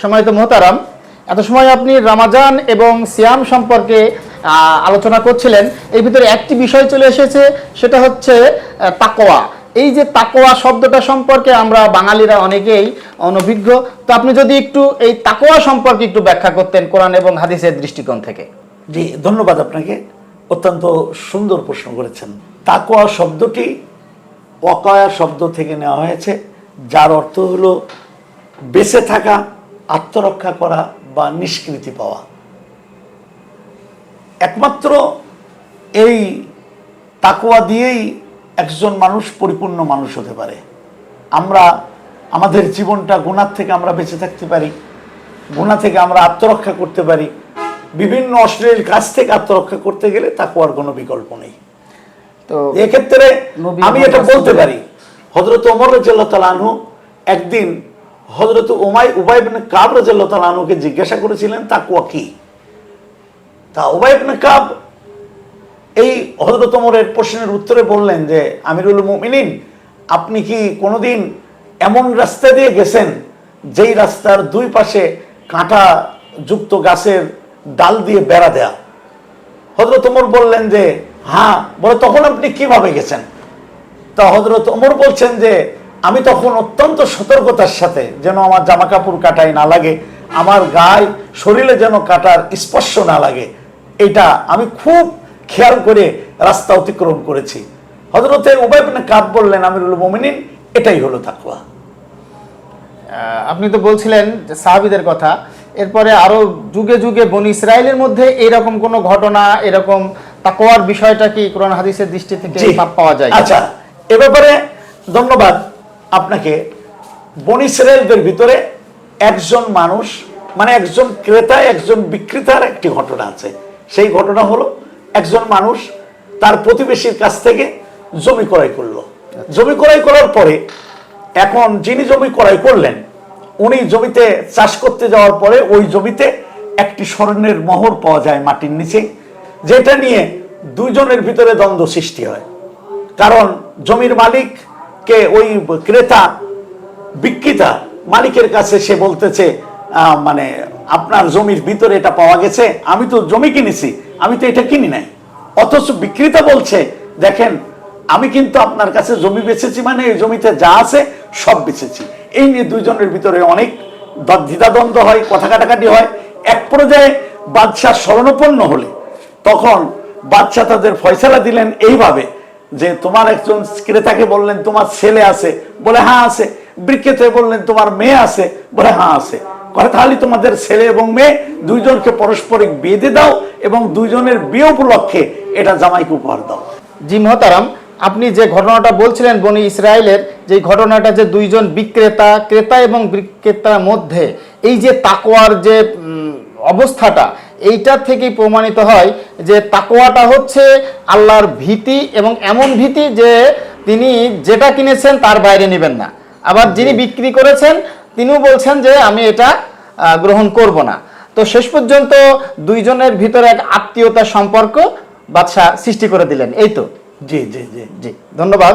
সময়ত মোহতারাম, এত সময় আপনি রামাজান এবং সিয়াম সম্পর্কে আলোচনা করছিলেন, এর ভিতরে একটি বিষয় চলে এসেছে, সেটা হচ্ছে তাকোয়া এই যে তাকোয়া শব্দটা সম্পর্কে আমরা বাঙালিরা অনেকেই অনভিজ্ঞ, তো আপনি যদি একটু এই তাকোয়া সম্পর্কে একটু ব্যাখ্যা করতেন কোরআন এবং হাদিসের দৃষ্টিকোণ থেকে। জি, ধন্যবাদ আপনাকে। অত্যন্ত সুন্দর প্রশ্ন করেছেন। তাকোয়া শব্দটি অকয়া শব্দ থেকে নেওয়া হয়েছে, যার অর্থ হলো বেঁচে থাকা আত্মরক্ষা করা বা নিষ্কৃতি পাওয়া। একমাত্র এই তাকোয়া দিয়েই একজন মানুষ পরিপূর্ণ মানুষ হতে পারে। আমরা আমাদের জীবনটা গুণার থেকে আমরা বেঁচে থাকতে পারি গুণা থেকে আমরা আত্মরক্ষা করতে পারি। বিভিন্ন অশ্লীল কাজ থেকে আত্মরক্ষা করতে গেলে তাকুয়ার কোনো বিকল্প নেই। তো এক্ষেত্রে আমি এটা বলতে পারি হজরত ওমর রাজিয়াল্লাহ আনহু একদিন হজরত ওমাই উবাই কাব আনহুকে জিজ্ঞাসা করেছিলেন তাকুয়া কি? তা উবাই কাব এই হজরত ওমরের প্রশ্নের উত্তরে বললেন যে, আমিরুল মুমিনিন, আপনি কি কোনোদিন এমন রাস্তা দিয়ে গেছেন, যেই রাস্তার দুই পাশে কাঁটা যুক্ত গাছের ডাল দিয়ে বেড়া দেয়া? হজরত ওমর বললেন যে হ্যাঁ বলে তখন আপনি কীভাবে গেছেন? তা হজরত ওমর বলছেন যে আমি তখন অত্যন্ত সতর্কতার সাথে যেন আমার জামা কাপড় কাটায় না লাগে আমার গায়ে শরীরে যেন কাটার স্পর্শ না লাগে এটা আমি খুব খেয়াল করে রাস্তা অতিক্রম করেছি। হজরতে উবাই বিন কাব বললেন আমিরুল মোমিনিন এটাই হলো তাকুয়া আহ, আপনি তো বলছিলেন যে সাহাবিদের কথা এরপরে আরও যুগে যুগে বনি ইসরায়েলের মধ্যে এরকম কোনো ঘটনা এরকম তাকোয়ার বিষয়টা কি কোরআন হাদিসের দৃষ্টি থেকে পাওয়া যায়? আচ্ছা এ ব্যাপারে ধন্যবাদ। আপনাকে বনি ইসরায়েলদের ভিতরে একজন মানুষ মানে একজন ক্রেতা একজন বিক্রেতার একটি ঘটনা আছে। সেই ঘটনা হলো একজন মানুষ তার প্রতিবেশীর কাছ থেকে জমি ক্রয় করল। জমি ক্রয় করার পরে এখন যিনি জমি ক্রয় করলেন উনি জমিতে চাষ করতে যাওয়ার পরে ওই জমিতে একটি স্বর্ণের মোহর পাওয়া যায় মাটির নিচে যেটা নিয়ে দুইজনের ভিতরে দ্বন্দ্ব সৃষ্টি হয়। কারণ জমির মালিককে ওই ক্রেতা বিক্রেতা মালিকের কাছে সে বলতেছে মানে আপনার জমির ভিতরে এটা পাওয়া গেছে, আমি তো জমি কিনেছি, আমি তো এটা কিনি নাই। অথচ বিক্রেতা বলছে, দেখেন, আমি কিন্তু আপনার কাছে জমি বেচেছি মানে এই জমিতে যা আছে সব বেচেছি। এই নিয়ে দুইজনের ভিতরে অনেক দ্বিধাদ্বন্দ্ব হয়, কথা কাটাকাটি হয়। এক পর্যায়ে বাদশাহ শরণাপন্ন হলে, তখন বাদশাহ তাদের ফয়সালা দিলেন এইভাবে যে তোমার একজন ক্রেতাকে বললেন, তোমার ছেলে আছে। বলে হ্যাঁ আছে। বিক্রেতা বললেন, তোমার মেয়ে আছে? বলে হ্যাঁ আছে। কয়, তাহলে তোমাদের ছেলে এবং মেয়ে দুইজনকে পারস্পরিক বেঁধে দাও এবং দুইজনের বিয়ে উপলক্ষে এটা জামাইকে উপহার দাও। জি মহতারাম, আপনি যে ঘটনাটা বলছিলেন বনি ইসরায়েলের, যে ঘটনাটা যে দুইজন বিক্রেতা, ক্রেতা এবং বিক্রেতার মধ্যে এই যে তাকোয়ার যে অবস্থাটা এইটার থেকেই প্রমাণিত হয় যে তাকোয়াটা হচ্ছে আল্লাহর ভীতি এবং এমন ভীতি যে তিনি যেটা কিনেছেন তার বাইরে নেবেন না। আবার যিনি বিক্রি করেছেন তিনিও বলছেন যে আমি এটা গ্রহণ করব না। তো শেষ পর্যন্ত দুইজনের ভিতরে এক আত্মীয়তার সম্পর্ক বাদশাহ সৃষ্টি করে দিলেন। এই তো। জি জি জি। জি ধন্যবাদ।